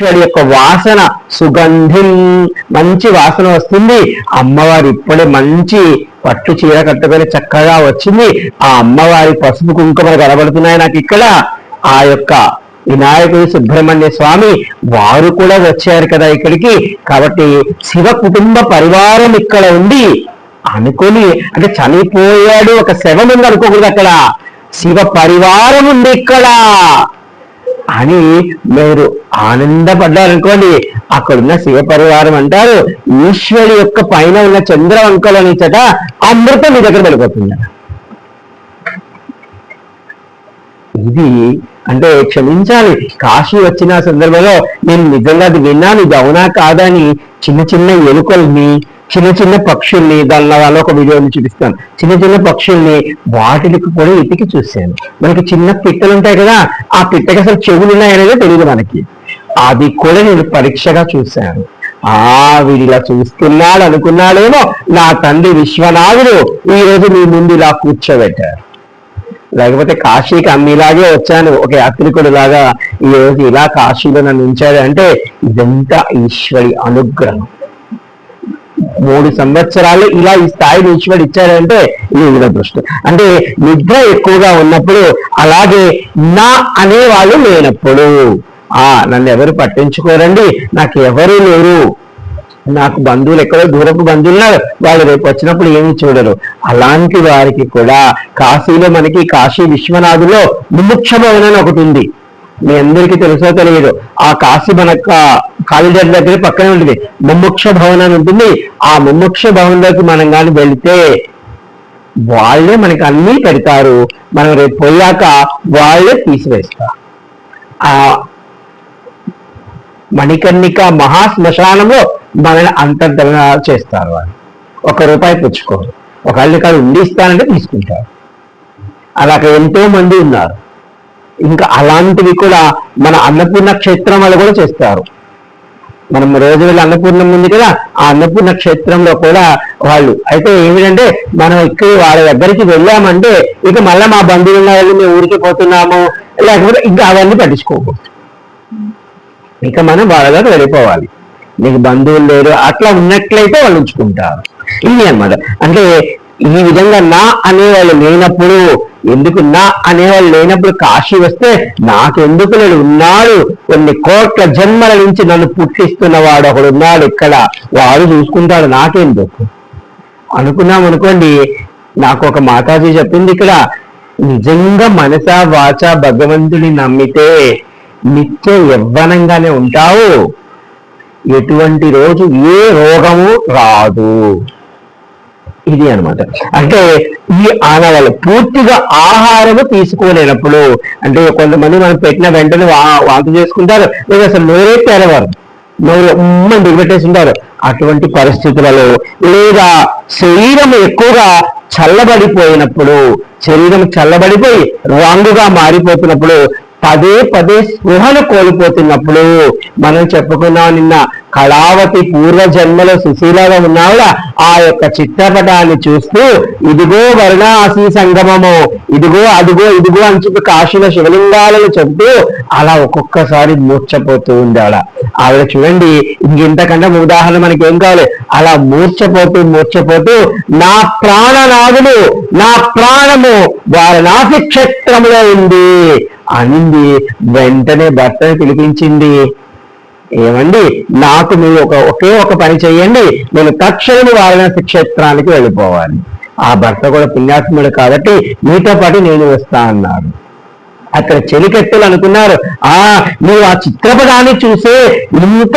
ఈశ్వరి యొక్క వాసన సుగంధిం మంచి వాసన వస్తుంది. అమ్మవారు ఇప్పుడే మంచి పట్టు చీర కట్టుకొని చక్కగా వచ్చింది. ఆ అమ్మవారి పసుపు కుంకుమలు కనబడుతున్నాయి నాకు ఇక్కడ. ఆ యొక్క వినాయకుడు సుబ్రహ్మణ్య స్వామి వారు కూడా వచ్చారు కదా ఇక్కడికి. కాబట్టి శివ కుటుంబ పరివారం ఇక్కడ ఉండి అనుకుని అంటే చనిపోయాడు ఒక శవం ఉంది అనుకోకూడదు అక్కడ. శివ పరివారం ఉంది ఇక్కడ. అని మీరు ఆనందపడ్డారనుకోండి. అక్కడున్న శివ పరివారం అంటారు ఈశ్వరి యొక్క పైన ఉన్న చంద్రవంకల చట అమృతం మీ దగ్గర వెళ్ళిపోతుంది ఇది అంటే క్షమించాలి. కాశీ వచ్చిన సందర్భంలో నేను నిజంగా అది విన్నాను. ఇది అవునా కాదా అని చిన్న చిన్న ఎలుకల్ని చిన్న చిన్న పక్షుల్ని దాని వల్ల ఒక వీడియోని చూపిస్తాను. చిన్న చిన్న పక్షుల్ని వాటికి కూడా ఇతికి చూశాను. మనకి చిన్న పిట్టలు ఉంటాయి కదా ఆ పిట్టకి అసలు చెవులు ఉన్నాయనేది తెలియదు మనకి. అది కూడా నేను పరీక్షగా చూశాను. ఆ వీడిలా చూస్తున్నాడు అనుకున్నాడేమో నా తండ్రి విశ్వనాథుడు ఈ రోజు మీ ముందు ఇలా కూర్చోబెట్టారు. లేకపోతే కాశీకి అమ్మిలాగే వచ్చాను ఒక యాత్రికుడు లాగా ఈ రోజు ఇలా కాశీలో నన్ను ఉంచాడు అంటే ఇదంతా ఈశ్వరి అనుగ్రహం. మూడు సంవత్సరాలు ఇలా ఈ స్థాయి ఈశ్వరుడు ఇచ్చారంటే ఇది వీళ్ళ దృష్టి అంటే నిద్ర ఎక్కువగా ఉన్నప్పుడు అలాగే నా అనేవాళ్ళు లేనప్పుడు. ఆ నన్ను ఎవరు పట్టించుకోరండి? నాకు ఎవరు లేరు. నాకు బంధువులు ఎక్కడో దూరపు బంధువులు ఉన్నారు. వాళ్ళు రేపు వచ్చినప్పుడు ఏమీ చూడరు. అలాంటి వారికి కూడా కాశీలో మనకి కాశీ విశ్వనాథులో ముముక్ష భవన్ ఒకటి ఉంది. మీ అందరికీ తెలుసో తెలియదు. ఆ కాశీ మనక కాలిడర్ దగ్గర పక్కనే ఉంటుంది. ముముక్ష భవన్ అని ఉంటుంది. ఆ ముముక్ష భవన్లోకి మనం కానీ వెళితే వాళ్ళే మనకి అన్నీ పెడతారు. మనం రేపు పోయాక వాళ్ళే తీసివేస్తారు. ఆ మణికర్ణిక మహాశ్మశానంలో మనల్ని అంతర్ధన చేస్తారు వాళ్ళు. ఒక రూపాయి పుచ్చుకోరు. ఒకళ్ళు కాదు ఉండిస్తానంటే తీసుకుంటారు. తీసుకుంటారు అక్కడ ఎంతో మంది ఉన్నారు. ఇంకా అలాంటివి కూడా మన అన్నపూర్ణ క్షేత్రం వాళ్ళు కూడా చేస్తారు. మనం రోజు వెళ్ళి అన్నపూర్ణం ఉంది కదా ఆ అన్నపూర్ణ క్షేత్రంలో కూడా వాళ్ళు. అయితే ఏమిటంటే మనం ఇక్కడ వాళ్ళ దగ్గరికి వెళ్ళామంటే ఇక మళ్ళీ మా బంధువులు ఉన్న వాళ్ళు మేము ఊరికి పోతున్నాము లేకపోతే ఇంకా అవన్నీ పట్టించుకోకు. ఇక మనం వాళ్ళ దగ్గర వెళ్ళిపోవాలి. నీకు బంధువులు లేరు అట్లా ఉన్నట్లయితే వాళ్ళు ఉంచుకుంటారు. ఇది అన్నమాట. అంటే ఈ విధంగా నా అనేవాళ్ళు లేనప్పుడు ఎందుకు నా అనేవాళ్ళు లేనప్పుడు కాశీ వస్తే నాకెందుకు నేను ఉన్నాడు? కొన్ని కోట్ల జన్మల నుంచి నన్ను పుట్టిస్తున్న వాడు ఒకడు ఉన్నాడు ఇక్కడ. వాడు చూసుకుంటాడు నాకెందుకు? అనుకున్నాం అనుకోండి నాకు ఒక మాతాజీ చెప్పింది ఇక్కడ నిజంగా మనస వాచ భగవంతుని నమ్మితే నిత్య యవ్వనంగానే ఉంటావు. ఎటువంటి రోజు ఏ రోగము రాదు. ఇది అన్నమాట. అంటే ఈ ఆనవాళ్ళు పూర్తిగా ఆహారము తీసుకోలేనప్పుడు అంటే కొంతమంది మనం పెట్టిన వెంటనే వా- వాంతి చేసుకుంటారు. లేదా అసలు నోరే తెరవారు. నోరు ఉమ్మని దిగబెట్టేసి ఉంటారు అటువంటి పరిస్థితులలో లేదా శరీరం ఎక్కువగా చల్లబడిపోయినప్పుడు శరీరం చల్లబడిపోయి రాంగుగా మారిపోతున్నప్పుడు పదే పదే స్పృహను కోల్పోతున్నప్పుడు మనం చెప్పుకున్నాం నిన్న కళావతి పూర్వ జన్మలో సుశీలగా ఉన్నావిడ ఆ యొక్క చిత్రపటాన్ని చూస్తూ ఇదిగో వర్ణాసి సంగమము ఇదిగో అదిగో ఇదిగో అని చెప్పి కాశీల శివలింగాలను చెబుతూ అలా ఒక్కొక్కసారి మూర్చపోతూ ఉంది ఆవిడ ఆవిడ చూడండి ఇంకెంతకంటే ఉదాహరణ మనకి ఏం కావాలి? అలా మూర్చపోతూ మూర్చపోతూ నా ప్రాణనాథుడు నా ప్రాణము వారణాసి క్షేత్రములో ఉంది. అనింది. వెంటనే భర్తను పిలిపించింది. ఏమండి నాకు మీరు ఒక ఒకే ఒక పని చేయండి నేను తక్షణము వారణాసి క్షేత్రానికి వెళ్ళిపోవాలి. ఆ భర్త కూడా పుణ్యాత్ముడు కాబట్టి మీతో పాటు నేను వస్తా అన్నారు అక్కడ చెలికెట్టులు అనుకున్నారు. ఆ నువ్వు ఆ చిత్రపటాన్ని చూసే ఇంత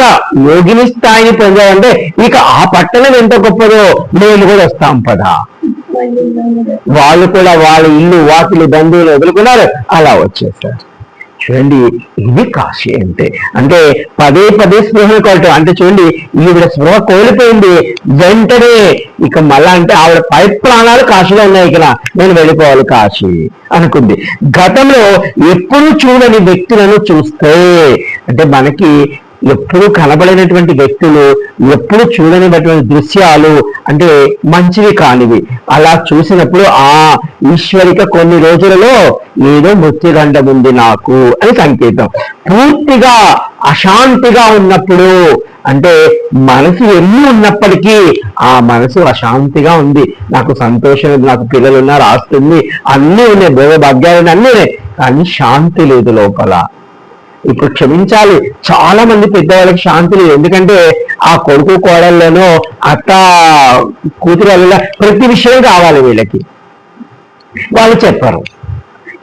యోగిని స్థాయిని పొందావంటే ఇక ఆ పట్టణం ఎంత గొప్పదో నేను కూడా వస్తాం పదా. వాళ్ళు కూడా వాళ్ళ ఇల్లు వాకిలి బంధువులు వదులుకున్నారు. అలా వచ్చేసారు. చూడండి ఇది కాశీ అంటే. అంటే పదే పదే స్పృహను కోరటం అంటే చూడండి ఈవిడ స్పృహ కోల్పోయింది. వెంటనే ఇక మళ్ళా అంటే ఆవిడ పై ప్రాణాలు కాశీలో ఉన్నాయి ఇక్కడ నేను వెళ్ళిపోవాలి కాశీ అనుకుంది. గతంలో ఎప్పుడు చూడని వ్యక్తులను చూస్తే అంటే మనకి ఎప్పుడు కనబడినటువంటి వ్యక్తులు ఎప్పుడు చూడనిటువంటి దృశ్యాలు అంటే మంచివి కానివి. అలా చూసినప్పుడు ఆ ఈశ్వరిక కొన్ని రోజులలో ఏదో మృత్యుదండం ఉంది నాకు అని సంకేతం. పూర్తిగా అశాంతిగా ఉన్నప్పుడు అంటే మనసు ఎన్ని ఉన్నప్పటికీ ఆ మనసు అశాంతిగా ఉంది. నాకు సంతోషం నాకు పిల్లలు ఉన్నారు ఆస్తుంది అన్నీ ఉన్నాయి భోగభాగ్యాలు అన్నీ ఉన్నాయి. కానీ శాంతి లేదు లోపల. ఇప్పుడు క్షమించాలి. చాలా మంది పెద్దవాళ్ళకి శాంతి లేదు. ఎందుకంటే ఆ కొడుకు కోడల్లోనో అత్త కూతురు ప్రతి విషయం కావాలి వీళ్ళకి. వాళ్ళు చెప్పరు.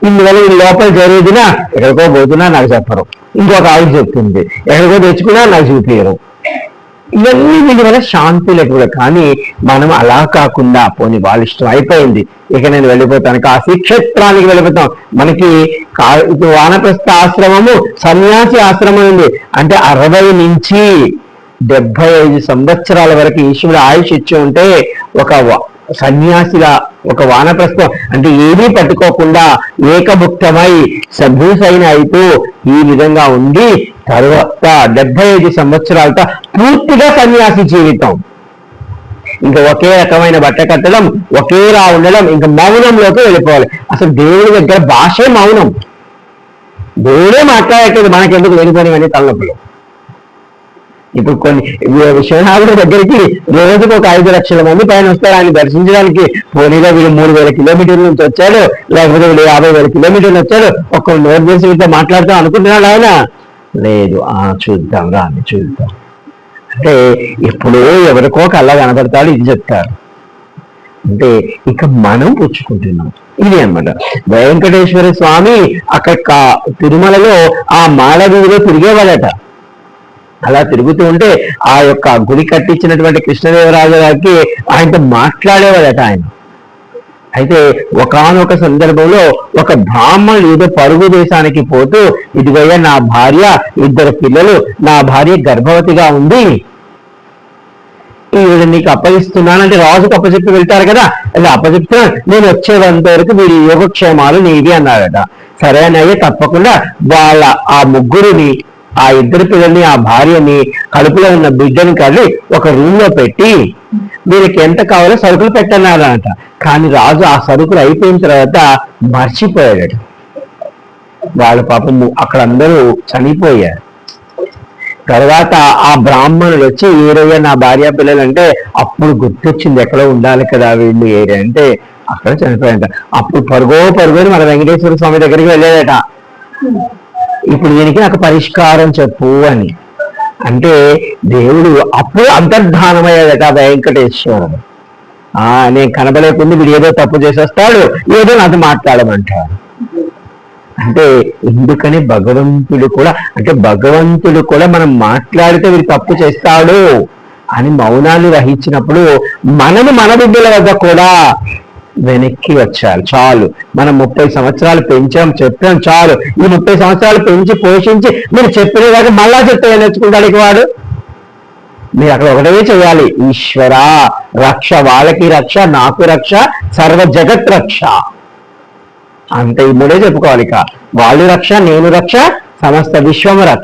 ఇందువల్ల ఈ లోపల జరిగినా ఎక్కడికో పోతున్నా నాకు చెప్పరు. ఇంకొక ఆవిడ చెప్తుంది. ఎక్కడికో తెచ్చుకున్నా నాకు చూపించరు ఇవన్నీ వీళ్ళ వల్ల శాంతి లేకుండా కానీ మనం అలా కాకుండా పోనీ వాళ్ళ ఇష్టం అయిపోయింది. ఇక నేను వెళ్ళిపోతాను. కాశీ క్షేత్రానికి వెళ్ళిపోతాం. మనకి కా ఇప్పుడు వానప్రస్థ ఆశ్రమము సన్యాసి ఆశ్రమం ఉంది. అంటే అరవై నుంచి డెబ్బై ఐదు సంవత్సరాల వరకు ఈశ్వరుడు ఆయుష్ ఇచ్చి ఉంటే ఒక సన్యాసిగా ఒక వానప్రస్థం. అంటే ఏమీ పట్టుకోకుండా ఏకభుక్తమై సభ్యుసైన అయితూ ఈ విధంగా ఉండి తర్వాత డెబ్బై ఐదు సంవత్సరాలతో పూర్తిగా సన్యాసి జీవితం. ఇంకా ఒకే రకమైన బట్ట కట్టడం ఒకేలా ఉండడం ఇంకా మౌనంలోకి వెళ్ళిపోవాలి. అసలు దేవుడి దగ్గర భాషే మౌనం. దేవుడే మాట్లాడేటది మనకెందుకు వెళ్ళిపోయినవన్నీ తలనొప్పులు. ఇప్పుడు కొన్ని శివనాథుడి దగ్గరికి రోజుకు ఒక ఐదు లక్షల మంది పైన వస్తారు. ఆయన దర్శించడానికి పోనీగా వీళ్ళు మూడు వేల కిలోమీటర్ల నుంచి వచ్చాడు లేకపోతే వీళ్ళు యాభై వేల కిలోమీటర్లు వచ్చాడు. ఒక్క నోరు చేసి వీళ్ళతో మాట్లాడుతాం అనుకుంటున్నాడు ఆయన? లేదు. ఆ చూద్దాం రాని చూద్దాం. అంటే ఎప్పుడో ఎవరికో కళ్ళ కనబడతాడు ఇది చెప్తారు అంటే ఇక మనం పుచ్చుకుంటున్నాం. ఇది అన్నమాట. వెంకటేశ్వర స్వామి అక్కడ తిరుమలలో ఆ మాల వీధిలో తిరిగేవాడట. అలా తిరుగుతూ ఉంటే ఆ యొక్క గుడి కట్టించినటువంటి కృష్ణదేవరాజు గారికి ఆయనతో మాట్లాడేవాడట ఆయన. అయితే ఒకానొక సందర్భంలో ఒక బ్రాహ్మణుడు ఏదో పరుగు దేశానికి పోతూ ఇదిగోయ్యా నా భార్య ఇద్దరు పిల్లలు నా భార్య గర్భవతిగా ఉంది. ఈవిడ నీకు అప్పగిస్తున్నానంటే రాజుకు అప్పచెప్పి వెళ్తారు కదా? అది అప్పచెప్తున్నా నేను వచ్చేంత వరకు వీడి యోగక్షేమాలు నీవి అన్నాడట సరే అని అయ్యే తప్పకుండా వాళ్ళ ఆ ముగ్గురిని ఆ ఇద్దరు పిల్లల్ని ఆ భార్యని కడుపులో ఉన్న బిడ్డని కలిసి ఒక రూమ్లో పెట్టి వీళ్ళకి ఎంత కావాలో సరుకులు పెట్టన్నారనట కానీ రాజు ఆ సరుకులు అయిపోయిన తర్వాత మర్చిపోయాడట. వాళ్ళ పాపం అక్కడ అందరూ చనిపోయారు. తర్వాత ఆ బ్రాహ్మణుడు వచ్చి ఏరయ్య నా భార్య పిల్లలు అంటే అప్పుడు గుర్తొచ్చింది ఎక్కడో ఉండాలి కదా వీళ్ళు ఏరే అంటే అక్కడ చనిపోయాట అప్పుడు పరుగో పరుగోని మన వెంకటేశ్వర స్వామి దగ్గరికి వెళ్ళాడట. ఇప్పుడు దీనికి నాకు పరిష్కారం చెప్పు అని. అంటే దేవుడు అప్పుడు అంతర్ధానమయ్యాడట వెంకటేశ్వరుడు. ఆ నేను కనబడేకుంది వీడు ఏదో తప్పు చేసేస్తాడు ఏదో నాతో మాట్లాడమంటాడు. అంటే ఎందుకని భగవంతుడు కూడా అంటే భగవంతుడు కూడా మనం మాట్లాడితే వీడు తప్పు చేస్తాడు అని మౌనాన్ని వహించినప్పుడు మనము మన బిడ్డల వద్ద కూడా వెనక్కి వచ్చారు. చాలు. మనం ముప్పై సంవత్సరాలు పెంచాం చెప్పాం చాలు. ఈ ముప్పై సంవత్సరాలు పెంచి పోషించి మీరు చెప్పినదాకా మళ్ళా చెప్తే నేర్చుకుంటాడు వాడు? మీరు అక్కడ ఒకటే చేయాలి. ఈశ్వర రక్ష వాళ్ళకి రక్ష నాకు రక్ష సర్వ జగత్ రక్ష. అంత ఈ మూడే చెప్పుకోవాలి ఇక. వాళ్ళు రక్ష నేను రక్ష సమస్త విశ్వము రక్ష.